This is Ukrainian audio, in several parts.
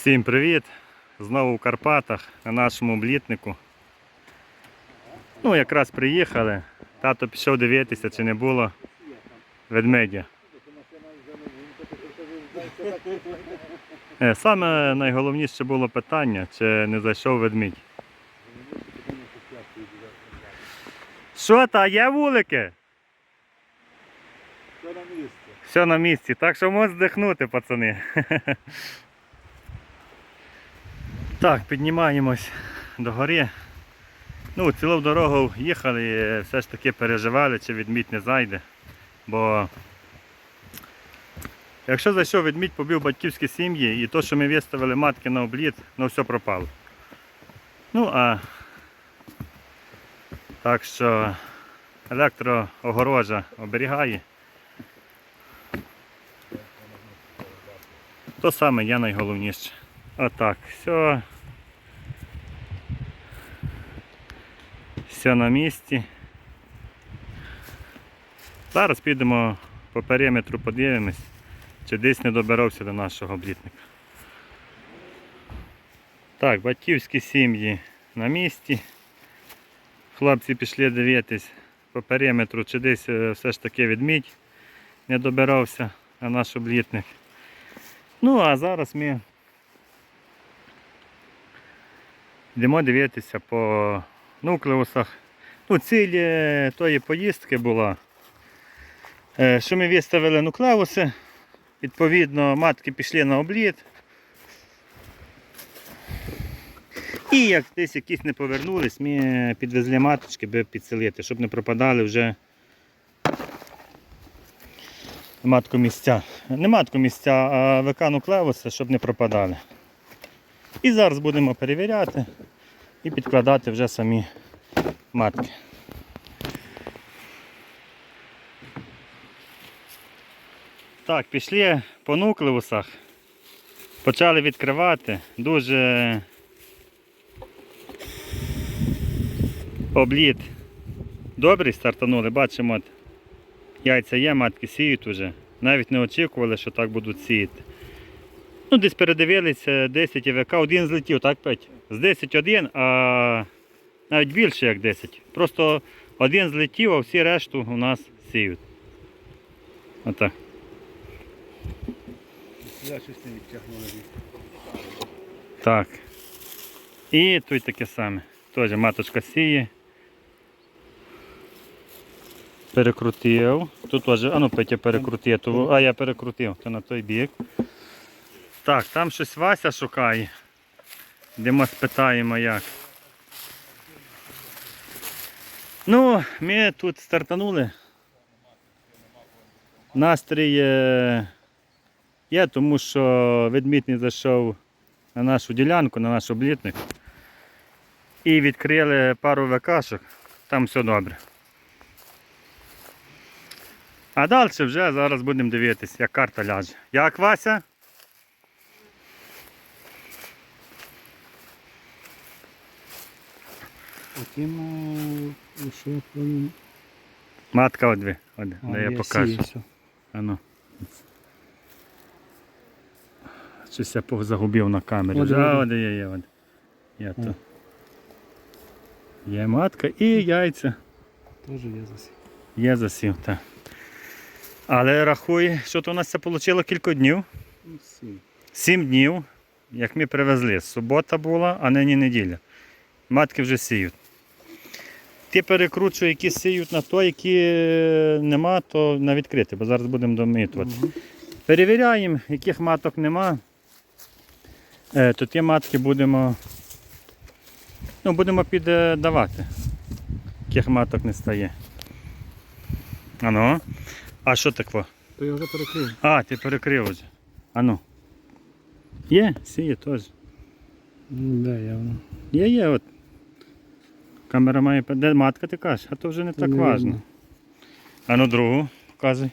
Всім привіт! Знову в Карпатах на нашому блітнику. Ну, якраз приїхали. Тато пішов дивитися, чи не було ведмедя. Е, Саме найголовніше було питання, чи не зайшов ведмідь. Що та є вулики? Все на місці. Все на місці, так що можеш здихнути, пацани. Так, піднімаємось до гори. Ну, цілу дорогу їхали, все ж таки переживали, чи відмідь не зайде. Бо якщо зайшов відмідь, побив батьківські сім'ї і то, що ми виставили матки на обліт, ну все пропало. Ну а так що електроогорожа оберігає. То саме є найголовніше. Отак, все. Все на місці. Зараз підемо по периметру, подивимось, чи десь не добирався до нашого облітника. Так, батьківські сім'ї на місці. Хлопці пішли дивитись по периметру, чи десь е, все ж таки відмідь не добирався на наш облітник. Ну, а зараз ми йдемо дивитися по нуклеусах. Ну, ціль е, тої поїздки була, е, що ми виставили нуклеуси, відповідно, матки пішли на обліт. І як десь якісь не повернулись, ми підвезли маточки, би підселити, щоб не пропадали вже матку місця. Не матку місця, а ВК нуклеуси, щоб не пропадали. І зараз будемо перевіряти і підкладати вже самі матки. Так, пішли по нуклеусах. Почали відкривати. Дуже обліт добрий стартанули, бачимо, яйця є, матки сіють уже. Навіть не очікували, що так будуть сіяти. Ну, десь передивилися 10 ІВК, один злетів, так, Петь? З 10 один, а навіть більше як 10. Просто один злетів, а всі решту у нас сіють. Отак. Я щось не відтягнули. Так. І тут таке саме. Теж маточка сіє. Перекрутив. Тут теж, а ну Петя перекрутив, а я перекрутив, то на той бік. Так, там щось Вася шукає. Йдемо спитаємо як. Ну, ми тут стартанули. Настрій є, тому що ведмідь зайшов на нашу ділянку, на наш облітник. І відкрили пару ВКшок, там все добре. А далі вже зараз будемо дивитися, як карта ляже. Як Вася? Потім, е, я. Матка одві, от, де я покажу. Ану. Щось я загубив на камері. От, а, от. є, є, от. О. то. є матка і яйця. Теж є засіб. Є засів, так. Але рахуй, що то у нас це вийшло кілька днів. Сім. Сім днів, як ми привезли. Субота була, а нині неділя. Матки вже сіють. Ти перекручуй, які сіють на то, які е, нема, то на відкрите, бо зараз будемо домитувати. Мгм. Перевіряємо, яких маток нема. Е, То ті матки будемо. Ну, будемо піддавати. Яких маток не стає. Ано. А що таке? То я вже перекрив. А, ти перекрив вже. Ану. Є, сіє теж. Де явно. Є, є, от. Камера має. Де матка ти кажеш? А то вже не так не важно. А ну другу, показуй.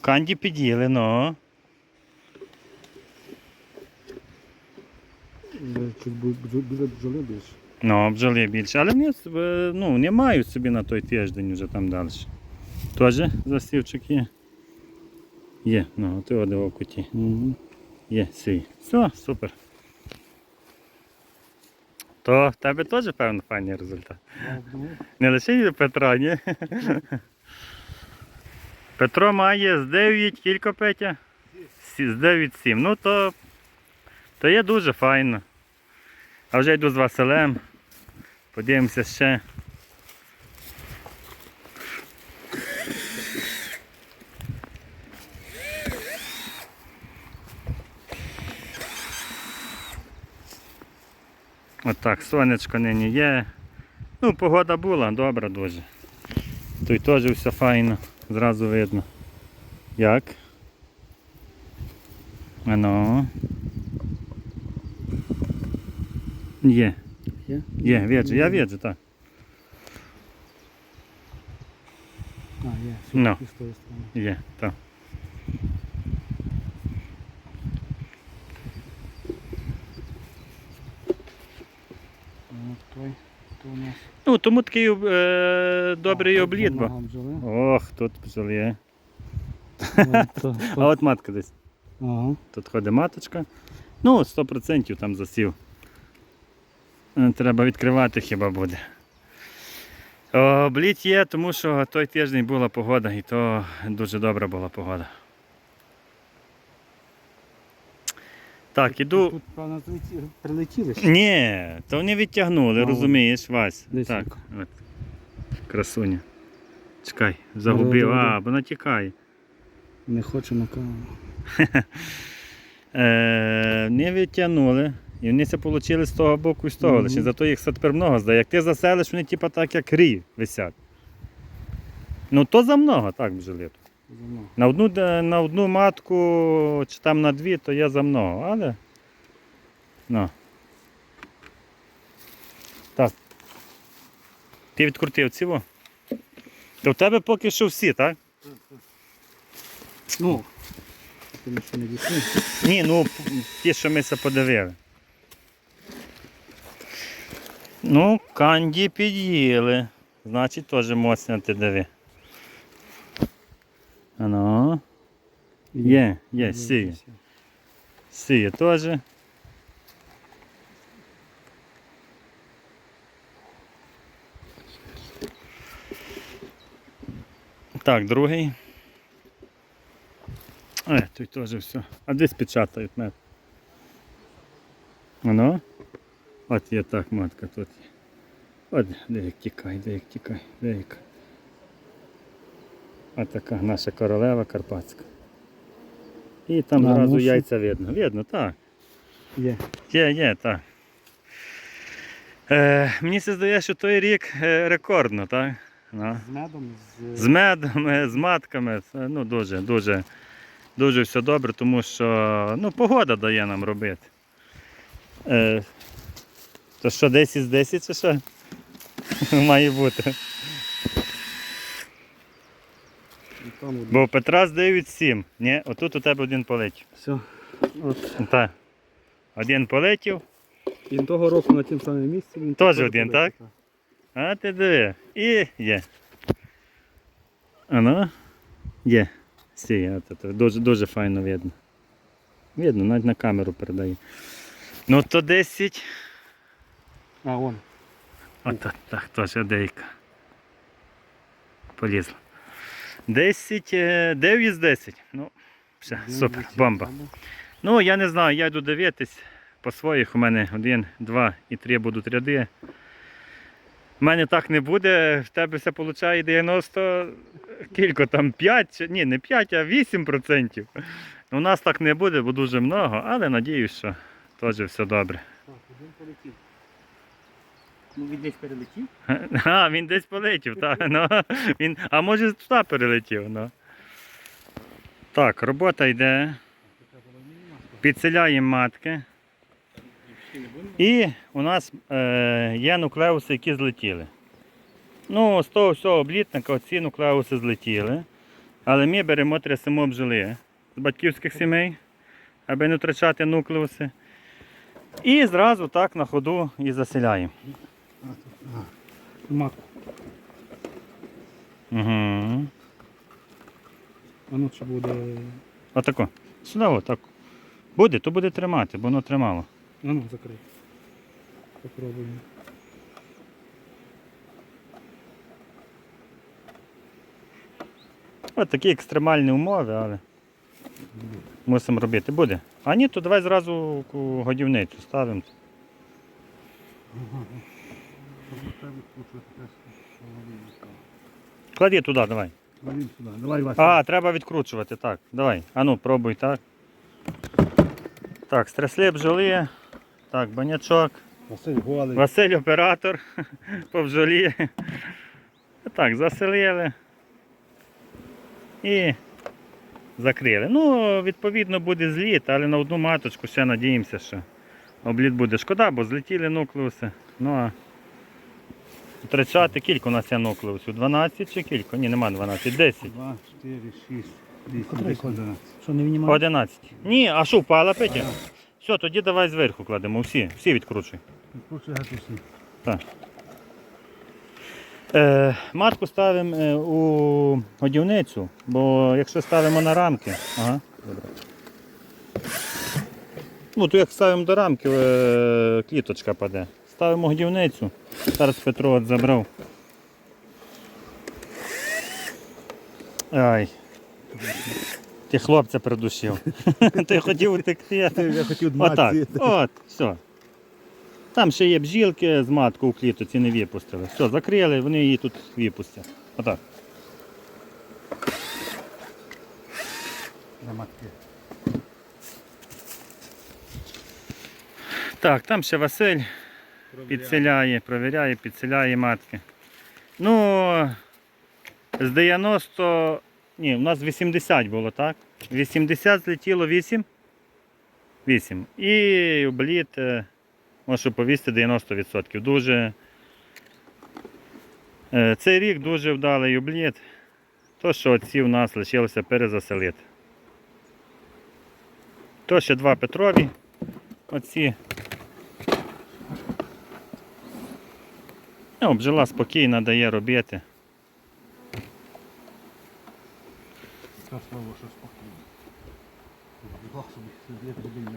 Канді під'їли, ну. Буде бджоли більше. Ну, бджоли більше. Але вони е, ну, не мають собі на той тиждень вже там далі. Теж засівчик є. Є, ну, ти одного куті. Угу. Є, сій. Все, супер. То в тебе теж певно файний результат. Я Не лише Петра, ні? Петро має з 9 кілько Петя? З 9-7. Ну то, то є дуже файно. А вже йду з Василем. Подивимося ще. Отак, сонечко нині є. Ну, погода була, добра дуже. Тут теж все файно, зразу видно. Як? Ано. Є, є? є, віджу, я віджу, так. А, є. Ну. І з тої сторони. Є, так. От той, то у нас. Ну, тому такий е, добрий облід, бо. Ох, тут бджоли. От, А от матка десь. Ага. Тут ходить маточка. Ну, 100% там засів. Е, Треба відкривати хіба буде. Обліт є, тому що той тиждень була погода і то дуже добра була погода. Так, іду. Тут, певно, прилетіли. ж. Ні, то вони відтягнули, А, розумієш, Вась. Десь Так, от. Красуня. Чекай, загубив. А, вона тікає. Не хочу на камеру. Е, не відтягнули. І вони це отримали з того боку і з того. Мгм. Лише зато їх все тепер много здає. Як ти заселиш, вони типа так як рій висять. Ну то за много, так бджоли. Мною. На одну, на одну матку чи там на дві, то є за много, але. Ну. Так. Ти відкрутив цього? То в тебе поки що всі, так? Ну, тому що не дійшли. Ні, ну ті, що ми це подивили. Ну, канді під'їли. Значить, теж моцно ти диви. Ано. Є, є, сіє. Сіє теж. Так, другий. Е, тут теж все. А десь печатають мед. Воно? От є так, матка тут. От де як тікай, де як тікай, де як. Така наша королева карпатська. І там А, зразу що? яйця видно. Видно, так. Є. Є, є, так. Е, мені це здається, що той рік е, рекордно, так? Ну. З медом, з... З медами, з матками. Це, ну, дуже, дуже, дуже все добре, тому що ну, погода дає нам робити. Е, то що 10 з 10 чи що? Має бути. І там один. Бо Петра з 9-7. Ні, отут у тебе один полетів. Все. От. Так. Один полетів, Він того року на тім самому місці. Він Теж один, полетів, так? а ти диви. І є. Ано? Є. Сіє. от це Дуже, дуже файно видно. Видно, навіть на камеру передає. Ну то 10. А, вон. От так, так, теж дейка. Полізла. 10, е, 9 з 10. Ну, все, супер, бомба. Ну, я не знаю, я йду дивитись по своїх. У мене 1, 2 і 3 будуть ряди. У мене так не буде, в тебе все виходить 90, кілько там 5, ні, не 5, а 8%. У нас так не буде, бо дуже много, але надіюсь, що теж все добре. Так, один полетів. Ну, він десь перелетів. А, він десь полетів, так. Ну, він, а може туди перелетів. Ну. Так, робота йде. Підселяємо матки. І у нас е, є нуклеуси, які злетіли. Ну, з того всього облітника ці нуклеуси злетіли. Але ми беремо трясемо бджоли з батьківських сімей, аби не втрачати нуклеуси. І зразу так на ходу і заселяємо. Матку. Угу. А ну чи буде. Отако. Сюди отак. Буде, то буде тримати, бо воно тримало. А ну, закрий. Попробуємо. Ось такі екстремальні умови, але мусимо робити. Буде. А ні, то давай зразу годівницю ставимо. Клади туди, давай. Сюди. Давай, Вася. А, треба відкручувати, так. Давай. Ану, пробуй, так. Так, стресли бджоли. Так, банячок. Василь голий. Василь оператор по бджолі. Так, заселили. І закрили. Ну, відповідно, буде зліт, але на одну маточку ще надіємося, що обліт буде шкода, бо злетіли нуклеуси. Ну а втрачати кілька у нас є нуклеусів? 12 чи кілька? Ні, нема 12, 10. 2, 4, 6, Котрий 8, 11. Що не внімає? 11. Ні, а що, впала Петя? Все, тоді давай зверху кладемо. Всі, всі відкручуй. Відкручуй гатусі. Е, матку ставимо е, у годівницю, бо якщо ставимо на рамки. Ага, добре. Ну, то як ставимо до рамки, е, кліточка паде. Ставимо годівницю. Зараз Петро от забрав. Ай. Ти хлопця придушив. Ти хотів утекти. Я хотів Отак. От, все. Там ще є бджілки з матку у клітоці не випустили. Все, закрили, вони її тут випустять. Отак. На матки. Так, там ще Василь підселяє, провіряє, підселяє матки. Ну, з 90, ні, у нас 80 було, так? 80 злетіло 8. 8. І обліт, е, можу повісти 90%. Дуже. е, Цей рік дуже вдалий обліт. То, що оці у нас лишилося перезаселити. То ще два Петрові. Оці. Ну, бджола спокійно дає робити. Це слово, що спокійно. Бог собі сидить, людина.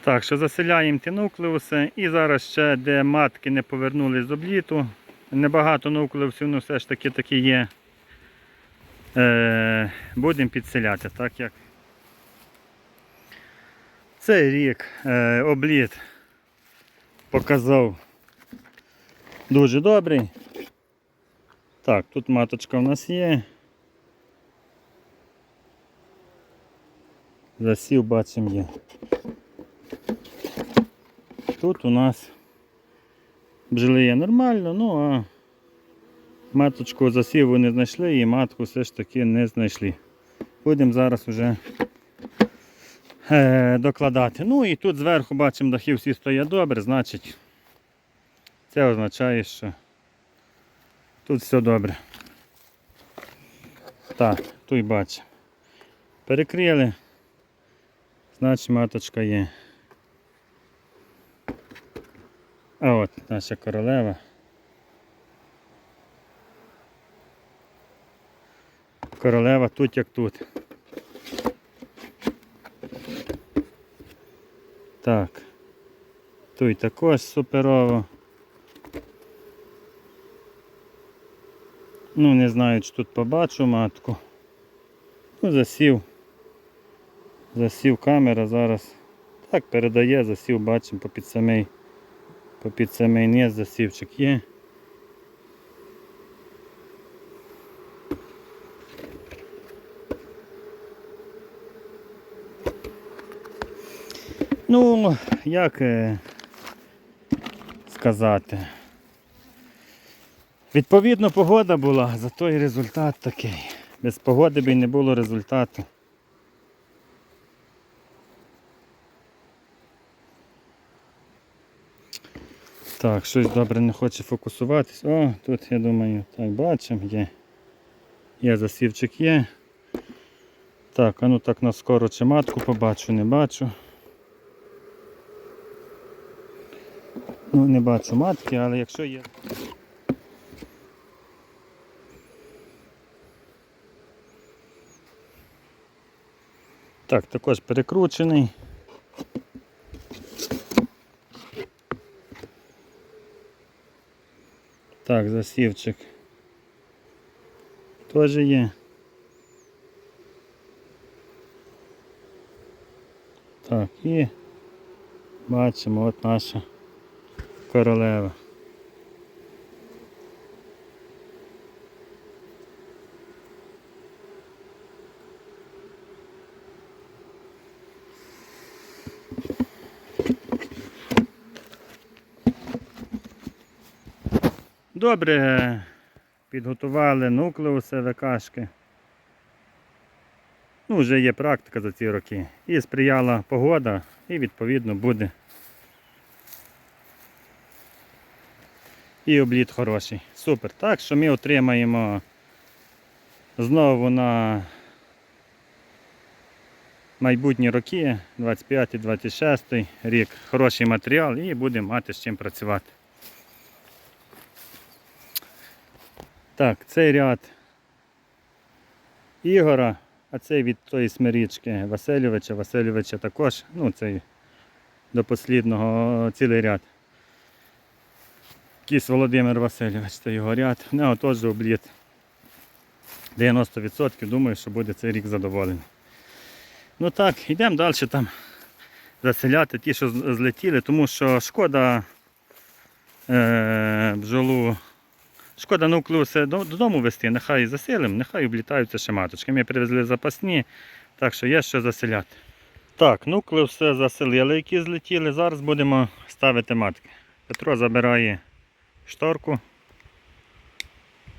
Так, що заселяємо ті нуклеуси і зараз ще, де матки не повернулись з обліту. Небагато нуклеусів, ну все ж таки такі є. Е, будемо підселяти, так як цей рік е, обліт показав дуже добрий. Так, тут маточка в нас є. Засів бачимо є. Тут у нас бджоли є нормально, ну а маточку засіву не знайшли і матку все ж таки не знайшли. Будемо зараз вже е, докладати. Ну і тут зверху бачимо дахи всі стоять добре, значить це означає, що тут все добре. Так, тут бачимо. Перекрили, значить маточка є. А от наша королева. Королева тут як тут. Так. Тут також суперово. Ну, не знаю, чи тут побачу матку. Ну, засів. Засів камера зараз. Так, передає, засів, бачимо попід самий. Попід самий низ засівчик є. Ну, як е, сказати. Відповідно, погода була, зато і результат такий. Без погоди б і не було результату. Так, щось добре не хоче фокусуватись. О, тут я думаю, так, бачимо, є. Є засівчик є. Так, а ну так на скоро чи матку побачу, не бачу. Ну, не бачу матки, але якщо є. Так, також перекручений. Так, засівчик теж є. Так, і бачимо, от наша королева. Добре підготували нуклеуси ВКшки. Ну, вже є практика за ці роки. І сприяла погода, і відповідно буде. І обліт хороший. Супер. Так що ми отримаємо знову на майбутні роки, 25-26 рік, хороший матеріал і будемо мати з чим працювати. Так, цей ряд Ігора, а цей від тої смирічки Васильовича, Васильовича також, ну цей до послідного цілий ряд. Кіс Володимир Васильович, це його ряд. Нього теж обліт 90%, думаю, що буде цей рік задоволений. Ну так, йдемо далі там заселяти ті, що злетіли, тому що шкода е, бджолу Шкода нуклеуси додому вести, нехай заселимо, нехай облітаються ще маточки. Ми привезли запасні, так що є що заселяти. Так, нуклеуси заселили, які злетіли. Зараз будемо ставити матки. Петро забирає шторку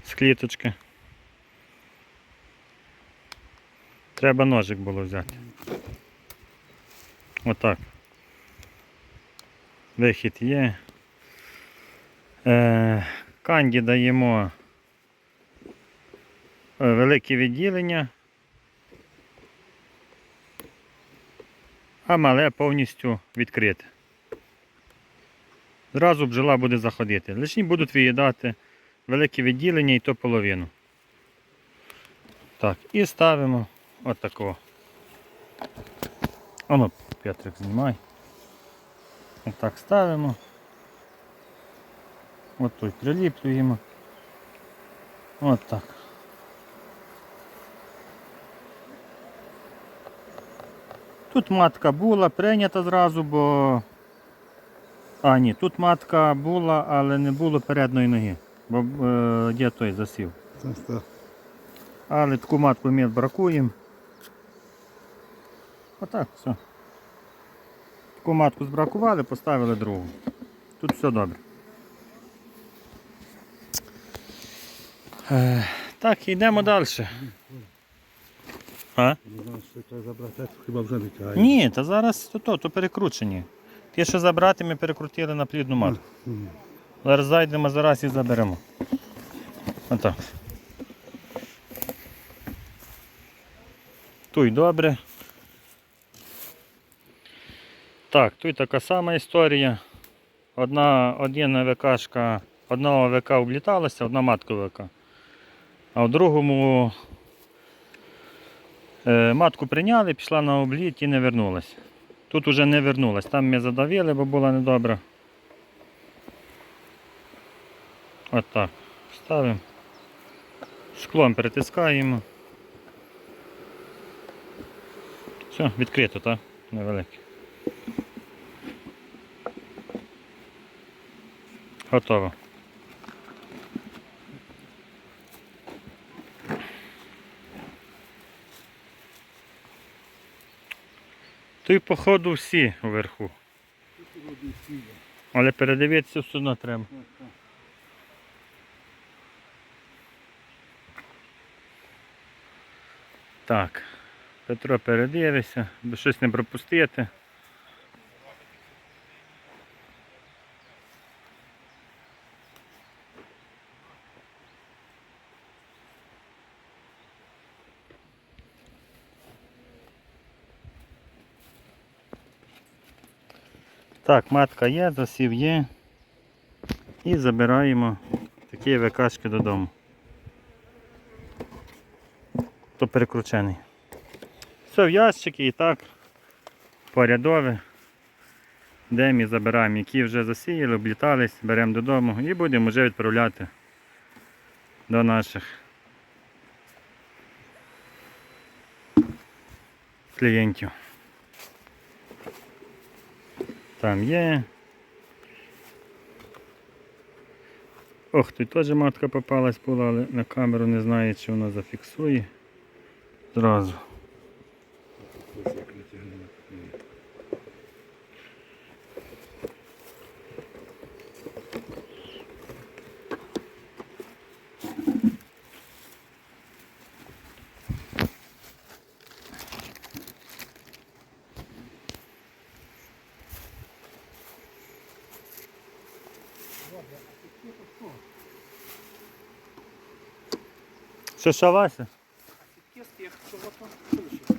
з кліточки. Треба ножик було взяти. Отак. Вихід є. Е, Канді даємо е, велике відділення, а мале повністю відкрите. Зразу бджола буде заходити. Лишні будуть виїдати велике відділення і то половину. Так, і ставимо отако. Оно, Петрик, знімай. Отак ставимо. От тут приліплюємо. От так. Тут матка була прийнята зразу, бо. А, ні, тут матка була, але не було передної ноги, бо е, де той засів. Але таку матку ми бракуємо. Отак, все. Таку матку збракували, поставили другу. Тут все добре. Е, Так, йдемо далі. А? Хіба вже не. Ні, та зараз то, то, то перекручені. Ті, що забрати, ми перекрутили на плідну матку. Зараз зайдемо, зараз і заберемо. Отак. Тут добре. Так, тут така сама історія. Одна, одна ВКшка, одна ВК обліталася, одна матка ВК. А в другому е, матку прийняли, пішла на обліт і не вернулась. Тут уже не вернулась. Там ми задавили, бо була недобра. От так. Ставимо. Склом перетискаємо. Все, відкрито, так? Невелике. Готово. То й походу всі вверху. Але передивитися все одно треба. Так, Петро передивися, бо щось не пропустити. Так, матка є, засів є. І забираємо такі ВКшки додому. То перекручений. Все в ящики і так порядове. Демі забираємо, які вже засіяли, облітались, беремо додому і будемо вже відправляти до наших клієнтів. Там є. Ох, тут теж матка попалась була, але на камеру не знаю, чи вона зафіксує. Зразу. Що шавася? Вася? Сітки, якщо потім залишити.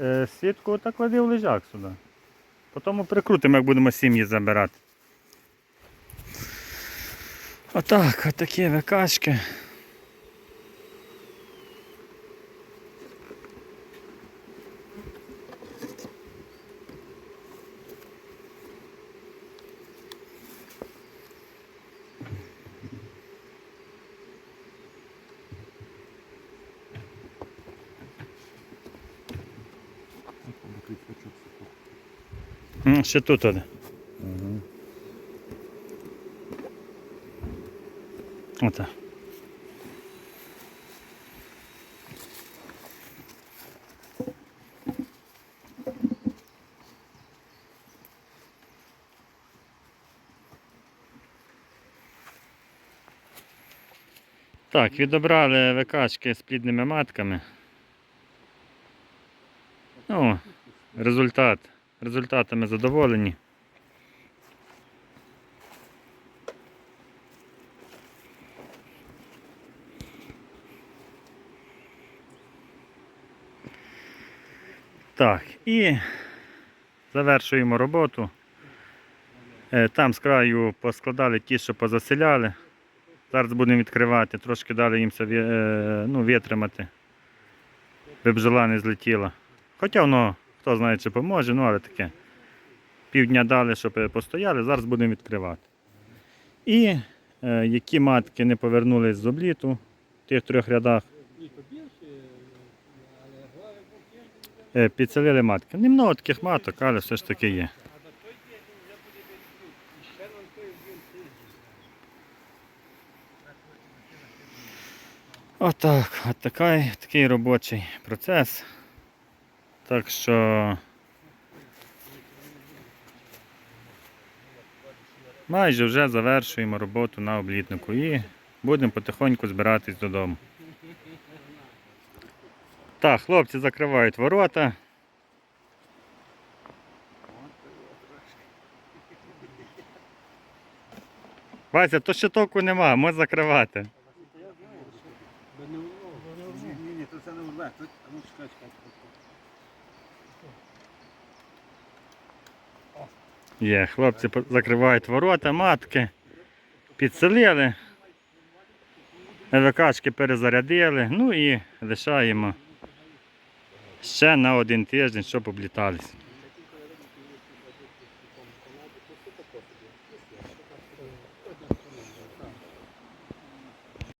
Е, сітку так клади в лежак сюди. Потім прикрутимо, як будемо сім'ї забирати. Отак, отакі викачки. Ще тут один. Ота. Так, відобрали викачки з плідними матками. Ну, результат. Результатами задоволені. Так, і завершуємо роботу. Е, Там з краю поскладали ті, що позаселяли. Зараз будемо відкривати, трошки дали їм е, ну, витримати. Би бджола не злетіла. Хоча воно, хто знає, чи поможе, ну але таке. Півдня дали, щоб е, постояли, зараз будемо відкривати. І е, які матки не повернулись з обліту в тих трьох рядах, е, підселили матки. Немного таких маток, але все ж таки є. Отак, от такий, такий робочий процес. Так що майже вже завершуємо роботу на облітнику і будемо потихоньку збиратись додому. Так, хлопці закривають ворота. Вася, то ще току нема, можна закривати. Ні, ні, то це не урве. Тут, чекай. Є, хлопці закривають ворота, матки, підселили, ВКшки перезарядили, ну і лишаємо ще на один тиждень, щоб облітались.